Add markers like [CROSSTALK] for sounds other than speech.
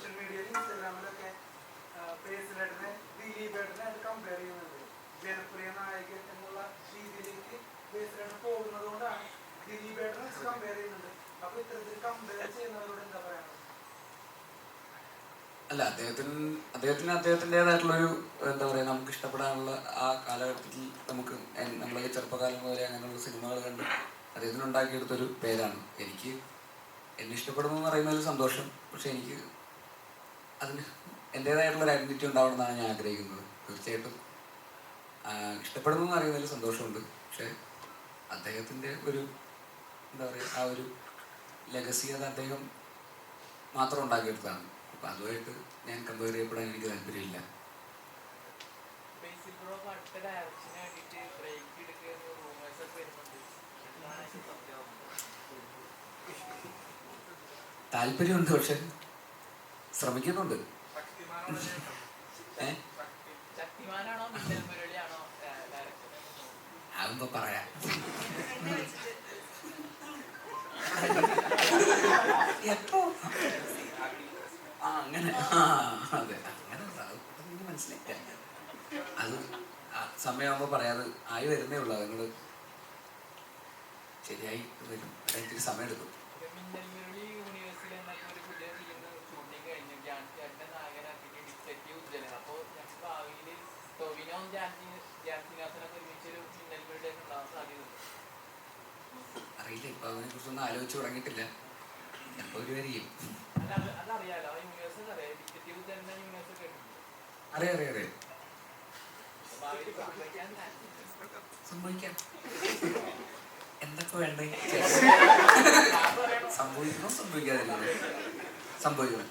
Social മീഡിയയിൽ ഇൻസ്റ്റാഗ്രാമിലൊക്കെ പേഴ്സണേട്ടനെ ദിലീപേട്ടനെ അത് compare ചെയ്യുന്നത്. ജനപ്രിയ നായകൻ എന്നുള്ള രീതിയിലേക്ക് പേഴ്സണേട്ടൻ പോകുന്നത് കൊണ്ടാണ് ദിലീപേട്ടനെ കമ്പയർ ചെയ്യുന്നത്. അപ്പൊ ഇത്തരത്തിൽ കമ്പയർ ചെയ്യുന്നവരോട് എന്താ പറയാനുള്ളത്? അല്ല അദ്ദേഹത്തിന് അദ്ദേഹത്തിന് അദ്ദേഹത്തിന്റെതായിട്ടുള്ളൊരു എന്താ പറയുക നമുക്ക് ഇഷ്ടപ്പെടാനുള്ള ആ കാലഘട്ടത്തിൽ നമുക്ക് നമ്മളെ ചെറുപ്പകാലം മുതലേ അങ്ങനെയുള്ള സിനിമകൾ കണ്ട് അദ്ദേഹത്തിന് ഉണ്ടാക്കിയെടുത്തൊരു പേരാണ്. എനിക്ക് എന്നെ ഇഷ്ടപ്പെടുന്നു എന്ന് പറയുന്നതിൽ സന്തോഷം. പക്ഷെ എനിക്ക് അതിന് എന്റെതായിട്ടുള്ളൊരു ഐഡന്റിറ്റി ഉണ്ടാവണം എന്നാണ് ഞാൻ ആഗ്രഹിക്കുന്നത്. തീർച്ചയായിട്ടും ഇഷ്ടപ്പെടുന്നു എന്ന് അറിയുന്നതിൽ സന്തോഷമുണ്ട്. പക്ഷേ അദ്ദേഹത്തിന്റെ ഒരു എന്താ പറയുക ആ ഒരു ലെഗസി അത് അദ്ദേഹം മാത്രം ഉണ്ടാക്കിയെടുത്താണ് അപ്പം അതുമായിട്ട് ഞാൻ കമ്പയർ ചെയ്യപ്പെടാൻ എനിക്ക് താല്പര്യമില്ല. താല്പര്യമുണ്ട് പക്ഷെ ശ്രമിക്കുന്നുണ്ട്. അതൊന്നും പറയാം. എപ്പോ? ആ അങ്ങനെ. ആ അതെ. അങ്ങനെ. അത് സമയമാകുമ്പോ പറയാത് ആയി വരുന്നേ ഉള്ളൂ. നിങ്ങൾ ശരിയായി വരും. ഇത്തിരി സമയം എടുക്കും അറിയില്ല ഇപ്പൊ അതിനെ കുറിച്ചൊന്നും ആലോചിച്ച് തുടങ്ങിയിട്ടില്ല. ചിലപ്പോ ഒരു വരികയും അറിയാം. അറിയാം അറിയാം. [LAUGHS] സംഭവിക്കാം. [LAUGHS] എന്തൊക്കെ വേണ്ടേ. സംഭവിക്കണോ സംഭവിക്കാതിരിക്കണോ? സംഭവിക്കണം.